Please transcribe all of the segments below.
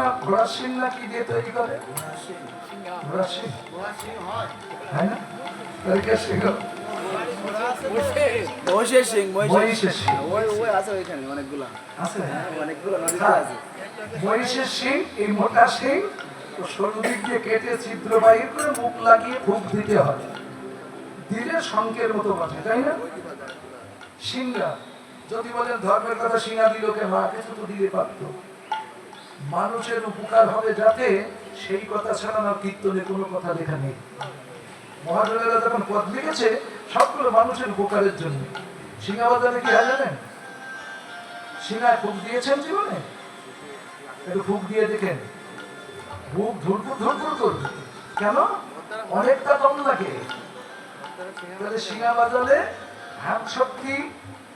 না ঘোড়ার শিং না? কি দিয়ে তৈরি করে ঘোড়ার শিং হয় না মহিষের সিং এই মোটা সরু দিক দিয়ে কেটে ছিদ্র বাহির করে মুখ লাগিয়ে ফুক দিতে হয় দিলে শঙ্কের মতো বাজে তাই না? সিংহা যদি বলেন ধর্মের কথা সিংহা দিল কে মা কিছু তো দিতে পারতো। মানুষের উপকার হবে যাতে সেই কথা ছাড়া না কীর্তনে কোনো কথা লেখা নেই। মহাজনেরা যখন পদ লিখেছে, সবগুলো মানুষের উপকারের জন্য। সিংহাবাজারে কি হয় জানেন সিংহায় ফুক দিয়েছেন জীবনে? একটু ফুক দিয়ে দেখেন। বুক ধুরপুর ধুরপুর করবে। কেন? অনেকটা কম লাগে। তাহলে সিংহা হাত শক্তি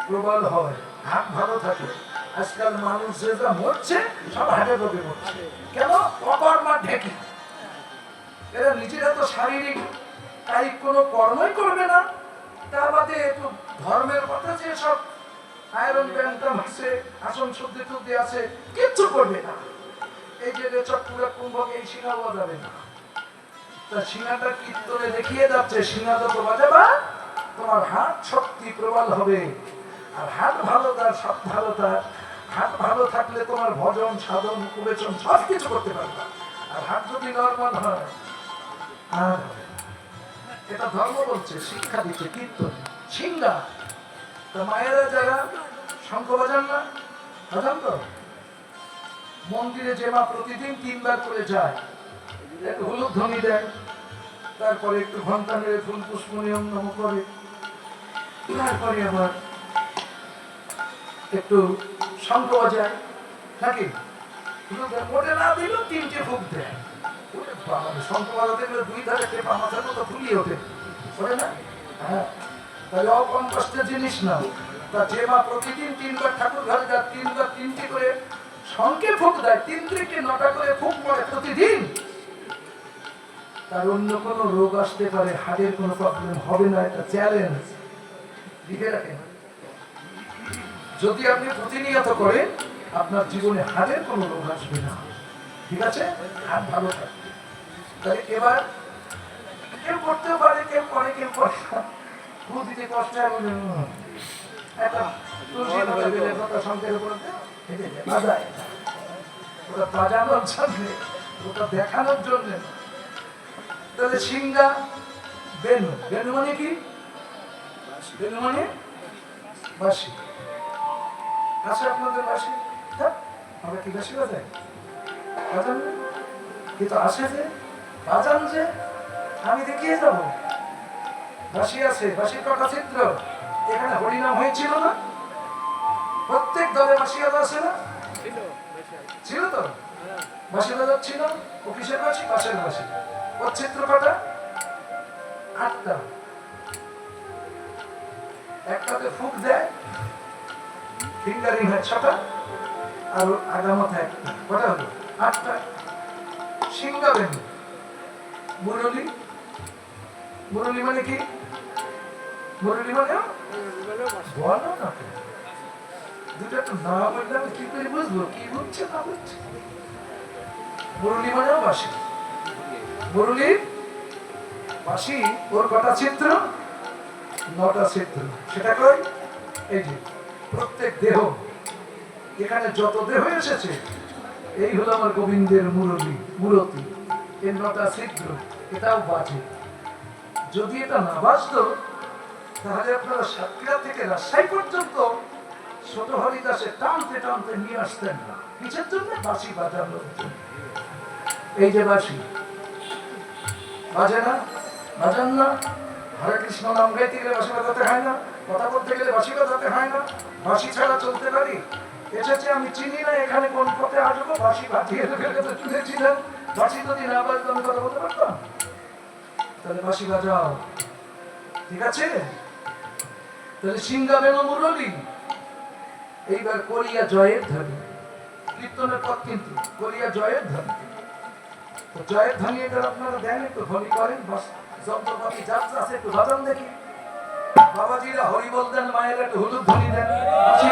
প্রবল হয়। হাত ভালো থাকে। আজকাল মানুষ যে যা মরছে, সব হাটে রোগে মরছে। কেন? অকর্মা ঢেকে। এরা নিজেরা তো শারীরিক কায়িক কোনো কর্মই করবে না। তার বাদে একটু ধর্মের কথা যে সব আয়রন ব্যায়ামটাম আছে আসন শুদ্ধি টুদ্ধি আছে, কিচ্ছু করবে না। এই যে চক্কুরা কুম্ভক, এই সিংহা বাজাবে না। তা সিংহাটা কীর্তনে দেখিয়ে যাচ্ছে সিংহা যত বাজাবা, তোমার হাত শক্তি প্রবল হবে। আর হাত ভালো তার, সব ভালো তার। হাত ভালো থাকলে তোমার ভজন, সাধন কুবেচন সব কিছু করতে পারবে। আর হাত যদি নর্মাল হয়, আর এটা ধর্ম বলছে, শিক্ষা দিচ্ছে, কীর্তন, সিংহা। মায়েরা যারা শঙ্খ বাজান না, বাজান তো? মন্দিরে যে মা প্রতিদিন তিনবার করে যায় একটু হলুদ ধ্বনি দেয়, তারপরে একটু ঘণ্টা মেরে ফুল পুষ্প নিয়ম নম করে, তারপরে আবার একটু শঙ্খ বাজায় নাকি? মোটে না দিলেও তিনটে ফুক দেয়। শঙ্খ বাজাতে গেলে দুই ধারে টেপা মাথার মতো ফুলিয়ে ওঠে। না? হ্যাঁ। তাহলে অকম কষ্টের জিনিস না তা যে মা প্রতিদিন তিনবার ঠাকুর ঘরে যায়, তিনবার তিনটি করে শঙ্কে ফুক দেয়, তিন থেকে নটা করে ফুক পড়ে প্রতিদিন। তার অন্য কোনো রোগ আসতে পারে, হাড়ের কোনো প্রবলেম হবে না, এটা চ্যালেঞ্জ লিখে রাখেন। যদি আপনি প্রতিনিয়ত করেন আপনার জীবনে হাড়ের কোনো রোগ আসবে না। ঠিক আছে? হাত ভালো থাকবে। তাহলে এবার কেউ করতেও পারে কেউ করে কেউ করে। কষ্ট যায়, ওটা ওটা দেখানোর জন্য তাহলে বেনু মানে মানে বাসি আছে আপনাদের বাসি হ্যাঁ আমরা কি বাসি বাজাই? বাজান? কিন্তু আসে যে। বাজান যে আমি দেখিয়ে যাব। বাসি আছে বাসির কটা চিত্র এখানে হরিনাম হয়েছিল না? প্রত্যেক দলে বাসিয়াদা আছে না? ছিল তো? বাসিয়াদা ছিল? ও কিসের বাসি পাশের বাসি ওর চিত্র কটা আটটা। একটাতে ফুক দেয় ফিঙ্গারিং হয় ছটা আর একটা কটা হলো আটটা। সিংহা বেনু মুরলি। মুরলি মানে কি? মুরলি মানে বলো না তো। না বললে আমি কি করে বুঝব? কি বুঝছে না বুঝছে? মুরলি মানেও বাসি মুরলি বাসি ওর কটা চিত্র নটা চিত্র সেটা কই? এই যে। প্রত্যেক দেহ। এখানে যত দেহ এসেছে, এই হলো আমার গোবিন্দের মুরলি, মূরতি। এর নটা ছিদ্র, এটাও বাজে। যদি এটা না বাজতো, তাহলে আপনারা সাতক্ষীরা থেকে রাজশাহী পর্যন্ত ছোট হরিদাসে টানতে টানতে নিয়ে আসতেন না। কিসের জন্য? বাসি জন্য। এই যে বাসি বাজে না? বাজান না? হরে কৃষ্ণ নাম গাইতে গেলে বাসি বাজাতে হয় না? কথা বলতে গেলে বাসি বাজাতে হয় না বাসি ছাড়া চলতে পারি? এসেছে, আমি চিনি না এখানে কোন পথে আসব বাসি বাজিয়ে লোকের কাছে শুনেছিলেন বাসি যদি না বাজতো, আমি কথা বলতে পারতাম? তাহলে বাসি বাজাও। ঠিক আছে? তাহলে সিংহা বেন মুরলী, এইবার কলিয়া জয়ের ধ্বনি। কীর্তনের পথ কিন্তু, কলিয়া জয়ের ধ্বনি। তো জয়ের ধ্বনি এবার আপনারা দেন, একটু ধ্বনি করেন যন্ত্রপাতি যাচ্ছে আছে, একটু বাজান দেখি। বাবাজিরা হরি বলতেন মায়ের একটু হলুদ ধরি দেন বাঁশি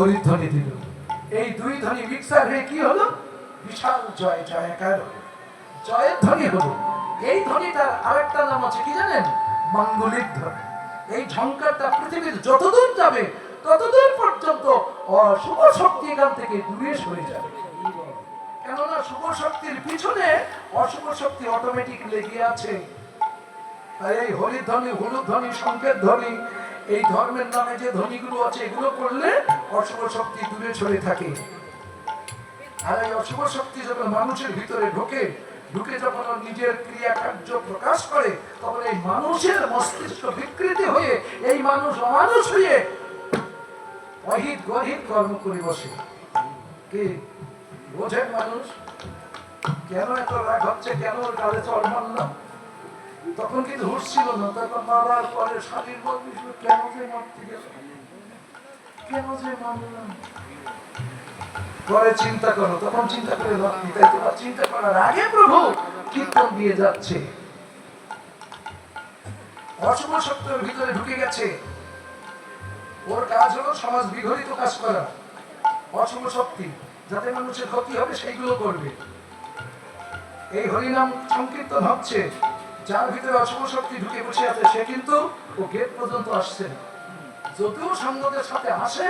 বাবাজিরা হরিধ্বনি দিল। এই দুই ধ্বনি মিক্সার হয়ে কি হলো? বিশাল জয় জয়কার হলো। জয়ের ধ্বনি হলো। এই ধ্বনিটার আরেকটা নাম আছে কি জানেন? মাঙ্গলিক ধ্বনি। এই ঝঙ্কারটা পৃথিবীর যতদূর যাবে, ততদূর পর্যন্ত অশুভ শক্তি এখান থেকে দূরে সরে যাবে। কেননা শুভ শক্তির পিছনে অশুভ শক্তি অটোমেটিক লেগে আছে। তাই এই হরিধ্বনি, হলুদ ধ্বনি সংকেত ধ্বনি এই ধর্মের নামে যে ধ্বনিগুলো আছে, এগুলো করলে অশুভ শক্তি দূরে সরে থাকে। আর এই অশুভ শক্তি যখন মানুষের ভিতরে ঢোকে, ঢুকে যখন নিজের ক্রিয়া কার্য প্রকাশ করে, তখন এই মানুষের মস্তিষ্ক বিকৃতি হয়ে, এই মানুষ অমানুষ হয়ে অহিত গহিত কর্ম করে বসে। কি? বোঝেন মানুষ? কেন এত রাগ হচ্ছে? কেন ওর গালে চড় মারলাম তখন কিন্তু হুশ ছিল না। তখন মারার পরে স্বামীর বলবি কেন যে মারতে গেল কেন যে মারলাম পরে চিন্তা করো, তখন চিন্তা করে চিন্তা করার আগে প্রভু কীর্তন দিয়ে যাচ্ছে। অশুভ ভিতরে ঢুকে গেছে। ওর কাজ হলো সমাজ বিঘটিত কাজ করা, অশুভ শক্তি, যাতে মানুষের ক্ষতি হবে, সেইগুলো করবে। এই হরিনাম সংকীর্তন হচ্ছে। যার ভিতরে অশুভ শক্তি ঢুকে বসে আছে সে কিন্তু ও গেট পর্যন্ত আসছে না। যদিও সঙ্গতের সাথে আসে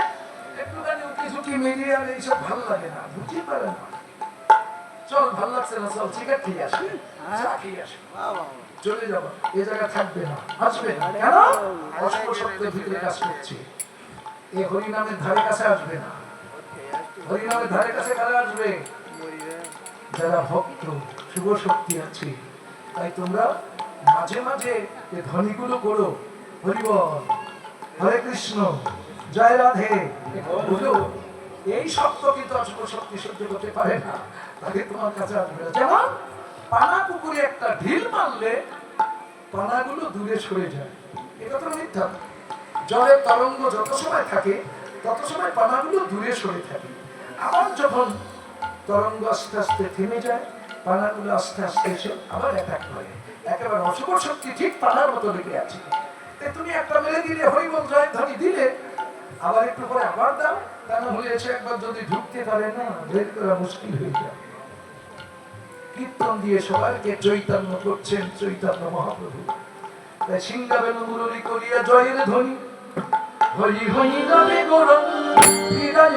একটুখানি উকি ঝুঁকি মেরিয়ে আর এইসব ভালো লাগে না বুঝতে পারে না। চল ভালো লাগছে না চল সিগারেট খেয়ে আসি চা খেয়ে আসি। চলে যাব জায়গা থাকবে না আসবে না। কেন? অশুভ শক্তির ভিতরে কাজ করছে। এই হরিনামের ধারে কাছে আসবে না। হরিনামের ধারে কাছে কারা আসবে? যারা ভক্ত শুভ শক্তি আছে। তাই তোমরা মাঝে মাঝে এই ধ্বনিগুলো করো। হরিবল, হরে কৃষ্ণ, জয় রাধে। বুঝলো এই শব্দ কিন্তু অশুভ শক্তি সহ্য করতে পারে না। তাকে তোমার কাছে আসবে যেমন পানা পুকুরে একটা ঢিল মারলে পানাগুলো দূরে সরে যায়। এটা তো মিথ্যা। জলের তরঙ্গ যত সময় থাকে, তত সময় পানাগুলো দূরে সরে থাকে। আবার যখন তরঙ্গ আস্তে আস্তে থেমে যায় পানাগুলো আস্তে আস্তে এসে আবার অ্যাটাক করে। একেবারে অশুভ শক্তি ঠিক পানার মতো লেগে আছে। তুমি একটা মেরে দিলে দিলে, আবার একটু পরে আবার দাও। একবার যদি ঢুকতে পারে না, বের করা মুশকিল হয়ে যায়। কীর্তন দিয়ে সবাইকে চৈতন্য করছেন চৈতন্য মহাপ্রভু। তাই সিংহাবেন মুরলি করিয়া জয়ের ধ্বনি। হরি হরি নামে গরম, হৃদয়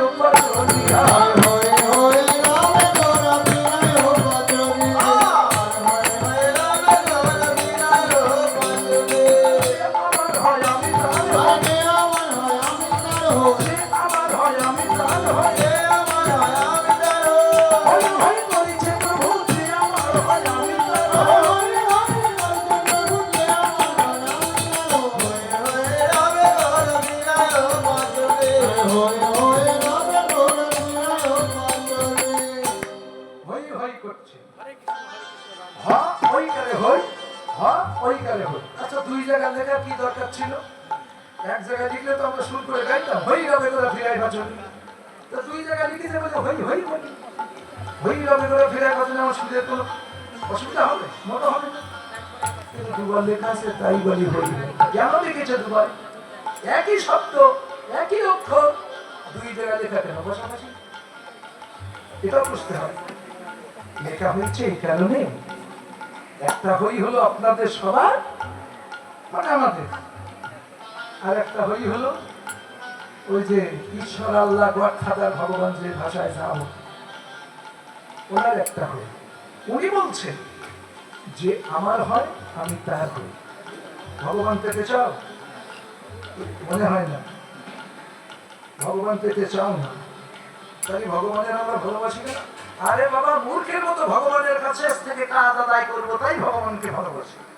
এক জায়গায় লিখলে তো আমরা শুরু করে গাইতাম হই রবে ফিরাই তো দুই জায়গায় লিখে যাবে যে হই হই হই রবে ফিরাই আমার অসুবিধা হবে মনে হবে দুবার লেখা আছে, তাই বলি হই কেন লিখেছে দুবার? একই শব্দ, একই অক্ষর, দুই জায়গায় লেখা কেন? পাশাপাশি বুঝতে হবে। লেখা হয়েছে এই কারণে। একটা হই হলো আপনাদের সবার মানে আমাদের। আর একটা হই হলো ওই যে ঈশ্বর, আল্লাহ খাদার ভগবান যে ভাষায় যাও ওনার একটা হই। উনি বলছেন যে আমার হয়, আমি তার হই। ভগবান পেতে চাও? মনে হয় না। ভগবান পেতে চাও না। তাই ভগবানের আমরা ভালোবাসি না আরে বাবা, মূর্খের মতো ভগবানের কাছে থেকে কাজ আদায় করব, তাই ভগবানকে ভালোবাসি।